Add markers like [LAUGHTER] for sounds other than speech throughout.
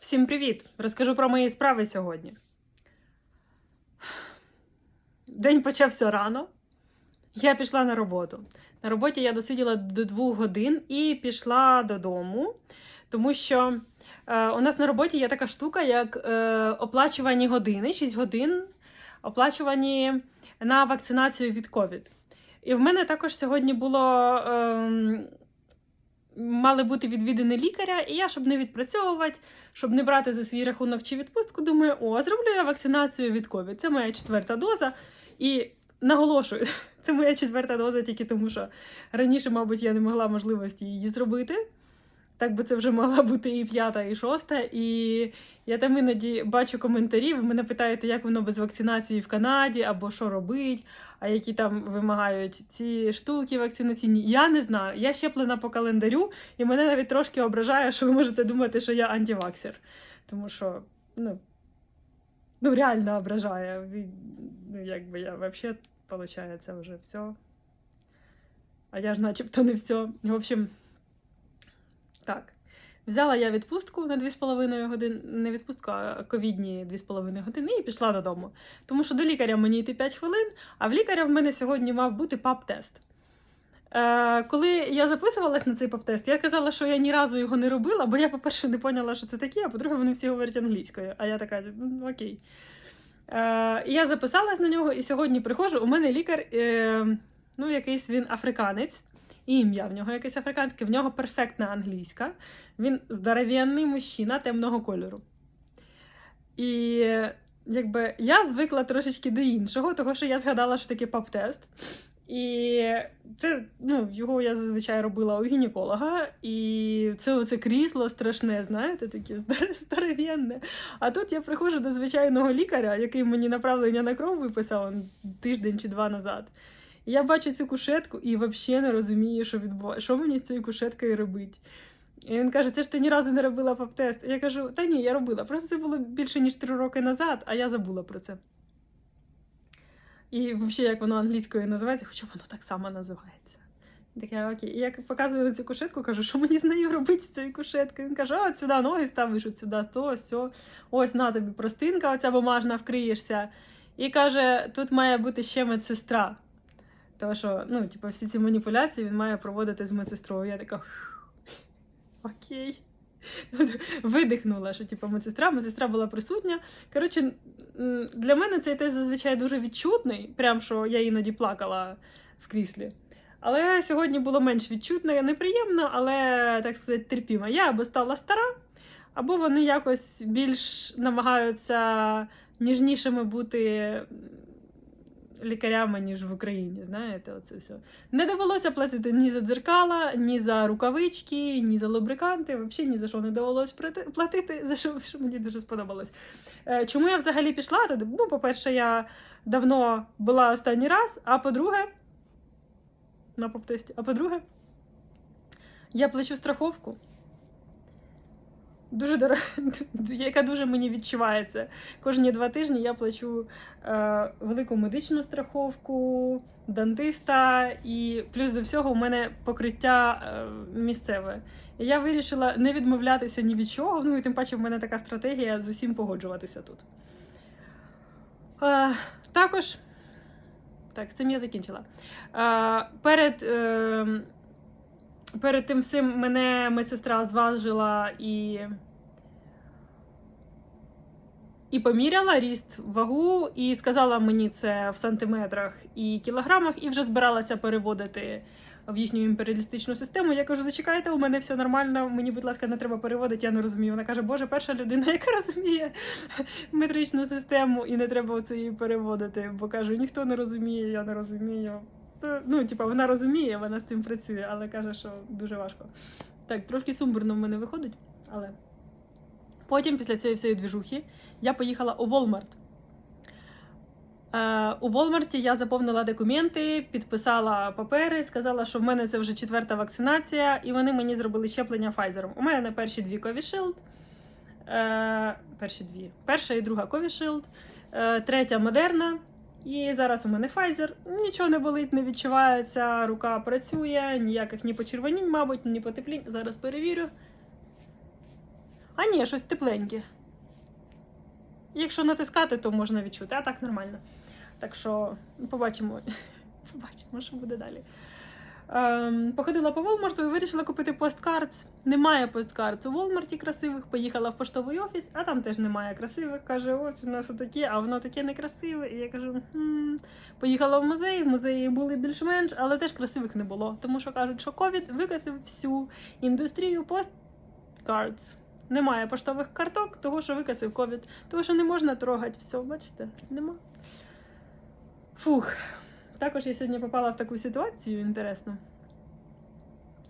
Всім привіт! Розкажу про мої справи сьогодні. День почався рано. Я пішла на роботу. На роботі я досиділа до двох годин і пішла додому, тому що е, у нас на роботі є така штука, як е, оплачувані години, 6 годин оплачувані на вакцинацію від COVID. І в мене також сьогодні було. ем, Мали бути відвідини лікаря, і я, щоб не відпрацьовувати, щоб не брати за свій рахунок чи відпустку, думаю, о, зроблю я вакцинацію від COVID. Це моя четверта доза. І наголошую, [LAUGHS] це моя четверта доза тільки тому, що раніше, мабуть, я не могла можливості її зробити. Так би це вже могла бути і п'ята, і шоста. І я там іноді бачу коментарі. Ви мене питаєте, як воно без вакцинації в Канаді, або що робить, а які там вимагають ці штуки вакцинаційні. Я не знаю. Я щеплена по календарю, і мене навіть трошки ображає, що ви можете думати, що я антиваксер. Тому що, ну, ну реально ображає. Ну, якби я взагалі, виходить, вже все. А я ж начебто не все. В общем, так. Взяла я відпустку на 2,5 години, не відпустку, а ковідні 2,5 години, і пішла додому. Тому що до лікаря мені йти 5 хвилин, а в лікаря в мене сьогодні мав бути ПАП-тест. Е, коли я записувалась на цей ПАП-тест, я казала, що я ні разу його не робила, бо я, по-перше, не поняла, що це таке, а по-друге, вони всі говорять англійською. А я така, «Ну, окей. Е, я записалась на нього, і сьогодні приходжу. У мене лікар, е, ну, якийсь він африканець, ім'я в нього якесь африканське, в нього перфектна англійська. Він здоровенний мужчина темного кольору. І якби я звикла трошечки до іншого, того що я згадала, що таке пап-тест. І це ну, його я зазвичай робила у гінеколога, і це оце крісло страшне, знаєте, таке здор- здоровенне. А тут я приходжу до звичайного лікаря, який мені направлення на кров виписав тиждень чи два назад. І я бачу цю кушетку і взагалі не розумію, що відбувається, що мені з цією кушеткою робити. І він каже: це ж ти ні разу не робила пап-тест. Я кажу, та ні, я робила. Просто це було більше ніж три роки назад, а я забула про це. І взагалі, як воно англійською називається, хоча воно так само називається. Таке окей. І я показую на цю кушетку, кажу, що мені з нею робити з цією кушеткою. Він каже, от сюди ноги ставиш, от сюди то, сьо. Ось на тобі простинка, оця бумажна, вкриєшся. І каже, тут має бути ще медсестра. Тому що, ну, типу, всі ці маніпуляції він має проводити з медсестрою. Я така. Окей. [LAUGHS] Видихнула, що типу, медсестра, медсестра була присутня. Коротше, для мене цей тест зазвичай дуже відчутний, прям що я іноді плакала в кріслі. Але сьогодні було менш відчутно, неприємно, але так сказати, терпімо. Я або стала стара, або вони якось більш намагаються ніжнішими бути лікарями, ніж в Україні. Знаєте, оце все. Не довелося платити ні за дзеркала, ні за рукавички, ні за лубриканти. Взагалі ні за що не довелося платити, за що, що мені дуже сподобалось. Е, Чому я взагалі пішла туди? Ну, по-перше, я давно була останній раз, а по-друге, на поптесті, а по-друге, я плачу страховку. Дуже дорога, [LAUGHS] яка дуже мені відчувається. Кожні два тижні я плачу е, велику медичну страховку, дантиста, і плюс до всього у мене покриття е, місцеве. І я вирішила не відмовлятися ні від чого. Ну і тим паче в мене така стратегія з усім погоджуватися тут. Е, також, так, з цим я закінчила. Е, перед. Е, перед тим всім мене медсестра зважила і. І поміряла ріст, вагу, і сказала мені це в сантиметрах і кілограмах, і вже збиралася переводити в їхню імперіалістичну систему. Я кажу: зачекайте, у мене все нормально. Мені, будь ласка, не треба переводити, я не розумію. Вона каже, Боже, перша людина, яка розуміє метричну систему, і не треба оце її переводити. Бо кажу, ніхто не розуміє, я не розумію. Та, Ну, типа, вона розуміє, вона з цим працює, але каже, що дуже важко. Так, трошки сумбурно в мене виходить, але. Потім, після цієї всієї двіжухи, я поїхала у Walmart. Е, у Волмарті я заповнила документи, підписала папери, сказала, що в мене це вже четверта вакцинація, і вони мені зробили щеплення Pfizer. У мене перші дві Covishield, е, перші дві. Перша і друга Covishield, е, третя Модерна. І зараз у мене Pfizer. Нічого не болить, не відчувається, рука працює, ніяких ні почервонінь, мабуть, ні потеплінь. Зараз перевірю. А ні, щось тепленьке. Якщо натискати, то можна відчути, а так нормально. Так що побачимо, [LAUGHS] побачимо, що буде далі. Ем, походила по Walmart і вирішила купити посткардс. Немає посткардс у Walmart красивих. Поїхала в поштовий офіс, а там теж немає красивих. Каже, от у нас отаке, а воно таке некрасиве. І я кажу, хм. поїхала в музей. В музеї були більш-менш, але теж красивих не було. Тому що кажуть, що ковід викосив всю індустрію посткардс. Немає поштових карток, того що викосив ковід, того що не можна трогати все. Бачите, нема. Фух. Також я сьогодні попала в таку ситуацію інтересну.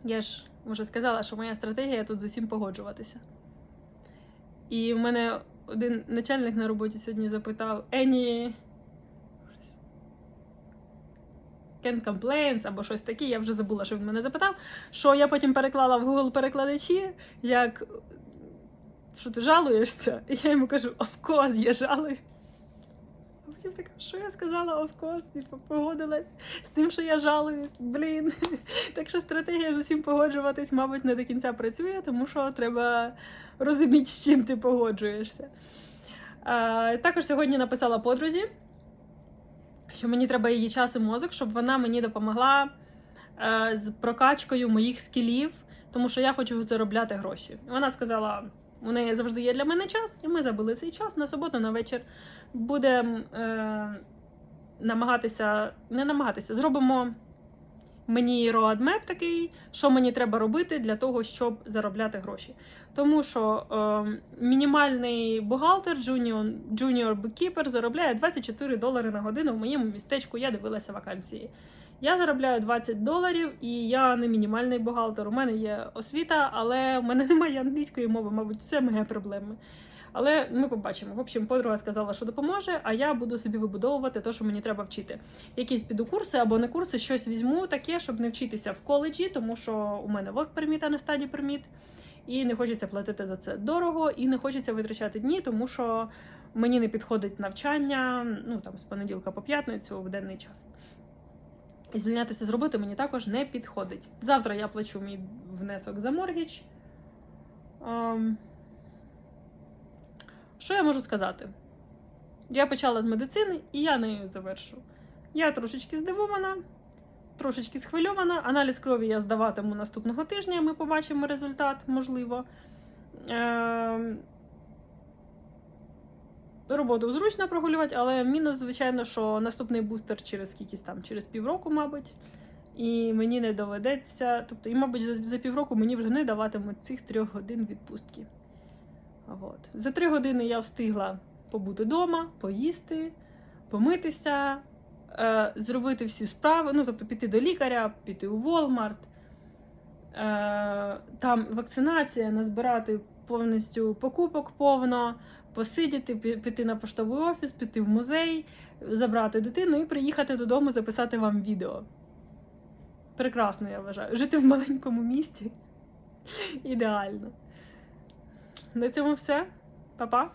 Я ж вже сказала, що моя стратегія тут з усім погоджуватися. І в мене один начальник на роботі сьогодні запитав Any can complaints або щось таке, я вже забула, що він мене запитав. Що я потім переклала в Google перекладачі, як що ти жалуєшся? І я йому кажу, of course, я жалуюсь. А потім така, що я сказала, of course, типу, погодилась з тим, що я жалуюсь, блін. [LAUGHS] Так що стратегія з усім погоджуватись, мабуть, не до кінця працює, тому що треба розуміти, з чим ти погоджуєшся. А, також сьогодні написала подрузі, що мені треба її час і мозок, щоб вона мені допомогла е, з прокачкою моїх скілів, тому що я хочу заробляти гроші. Вона сказала. У неї завжди є для мене час, і ми забули цей час на суботу, на вечір. Будемо е, намагатися, не намагатися, зробимо мені roadmap такий, що мені треба робити для того, щоб заробляти гроші. Тому що е, мінімальний бухгалтер, junior, junior bookkeeper заробляє 24 долари на годину в моєму містечку. Я дивилася вакансії. Я заробляю 20 доларів, і я не мінімальний бухгалтер. У мене є освіта, але в мене немає англійської мови, мабуть, це моя проблема. Але ми побачимо. В общем, подруга сказала, що допоможе, а я буду собі вибудовувати те, що мені треба вчити. Якісь піду курси або не курси, щось візьму таке, щоб не вчитися в коледжі, тому що у мене work permit, а не стаді permit, і не хочеться платити за це дорого, і не хочеться витрачати дні, тому що мені не підходить навчання ну там з понеділка по п'ятницю в денний час. І звільнятися з роботи мені також не підходить. Завтра я плачу мій внесок за моргіч. Що я можу сказати? Я почала з медицини і я нею завершу. Я трошечки здивована, трошечки схвильована. Аналіз крові я здаватиму наступного тижня. Ми побачимо результат, можливо. Ем, Роботу зручно прогулювати, але мінус, звичайно, що наступний бустер через скількись там, через півроку, мабуть. І мені не доведеться. Тобто, і, мабуть, за, за півроку мені вже не даватимуть цих трьох годин відпустки. От. За три години я встигла побути вдома, поїсти, помитися, е, зробити всі справи, ну, тобто піти до лікаря, піти у Walmart, е, там вакцинація, назбирати повністю покупок повно, посидіти, піти на поштовий офіс, піти в музей, забрати дитину і приїхати додому, записати вам відео. Прекрасно, я вважаю. Жити в маленькому місті [LAUGHS] ідеально. На цьому все. Па-па.